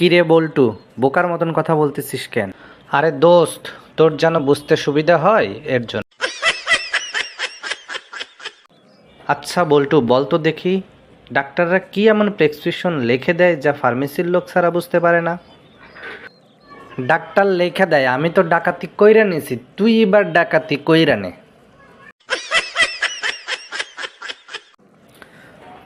কিরে বল্টু, বোকার মতন কথা বলতেছিস কেন? আরে দোস্ত, তোর যেন বুঝতে সুবিধা হয় এর জন্য। আচ্ছা বল্টু, বল তো দেখি, ডাক্তাররা কি এমন প্রেসক্রিপশন লিখে দেয় যা ফার্মেসির লোক ছাড়া বুঝতে পারে না? ডাক্তার লেখা দেয়, আমি তো ডাকাতি কইরা নিছি, তুই এবার ডাকাতি কইরা নে।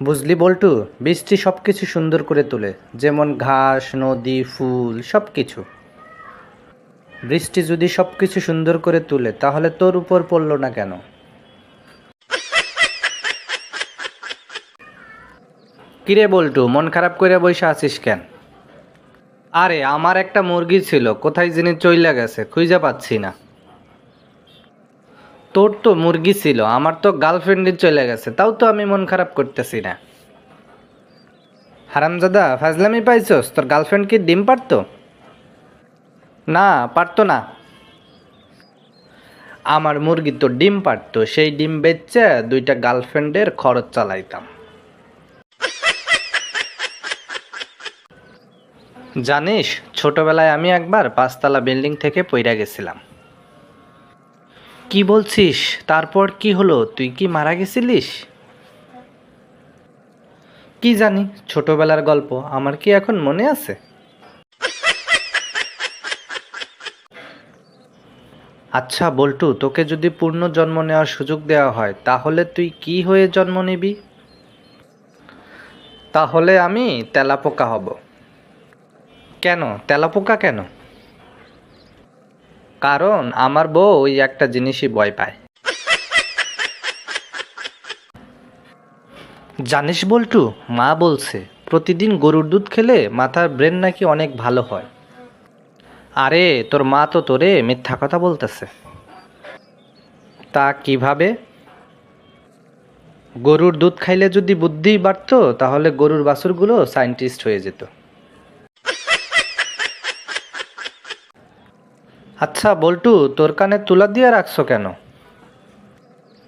বুঝলি বল্টু? বৃষ্টি সব কিছু সুন্দর করে তোলে। যেমন ঘাস, নদী, ফুল সব কিছু বৃষ্টি যদি সব কিছু সুন্দর করে তুলে, তাহলে তোর উপর পড়ল না কেন? কিরে বল্টু, মন খারাপ করে বসে আছিস কেন? আরে, আমার একটা মুরগি ছিল, কোথায় যিনি চইলা গেছে, খুঁজে পাচ্ছি না। তোর তো মুরগি ছিল, আমার তো গার্লফ্রেন্ডই চলে গেছে, তাও তো আমি মন খারাপ করতেছি না। হারামজাদা, ফাজলামি পাইছস? তোর গার্লফ্রেন্ড কি ডিম পারতো? না পারতো না। আমার মুরগি তো ডিম পারতো, সেই ডিম বেচে দুইটা গার্লফ্রেন্ডের খরচ চালাইতাম। জানিস, ছোটবেলায় আমি একবার পাঁচতলা বিল্ডিং থেকে পইরা গেছিলাম। কি বলছিস? তারপর কি হলো? তুই কি মারা গেছিলিস? কি জানি, ছোটবেলার গল্প, আমার কি এখন মনে আছে? আচ্ছা বল্টু, তোকে যদি পূর্ণ জন্ম নেওয়ার সুযোগ দেওয়া হয়, তাহলে তুই কি হয়ে জন্ম নিবি? তাহলে আমি তেলাপোকা হব। কেন? তেলাপোকা কেন? কারণ আমার বউ ওই একটা জিনিসই ভয় পায়। জানিস বল্টু, মা বলছে, প্রতিদিন গরুর দুধ খেলে মাথার ব্রেন নাকি অনেক ভালো হয়। আরে, তোর মা তো তোরে মিথ্যা কথা বলতেছে। তা কীভাবে? গরুর দুধ খাইলে যদি বুদ্ধি বাড়তো, তাহলে গরুর বাছুরগুলো সায়েন্টিস্ট হয়ে যেত। আচ্ছা বল্টু, তোর কানে তুলা দিয়ে রাখছো কেন?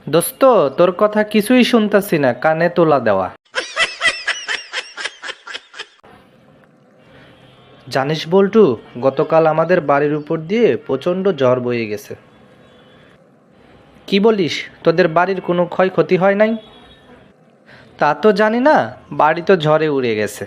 দোস্ত, তোর কথা কিছুই শুনতাছি না, কানে তোলা দেওয়া। জানিস বল্টু, গতকাল আমাদের বাড়ির উপর দিয়ে প্রচণ্ড জ্বর বয়ে গেছে। কি বলিস, তোদের বাড়ির কোনো ক্ষয়ক্ষতি হয় নাই? তা তো জানি না, বাড়ি তো ঝড়ে উড়ে গেছে।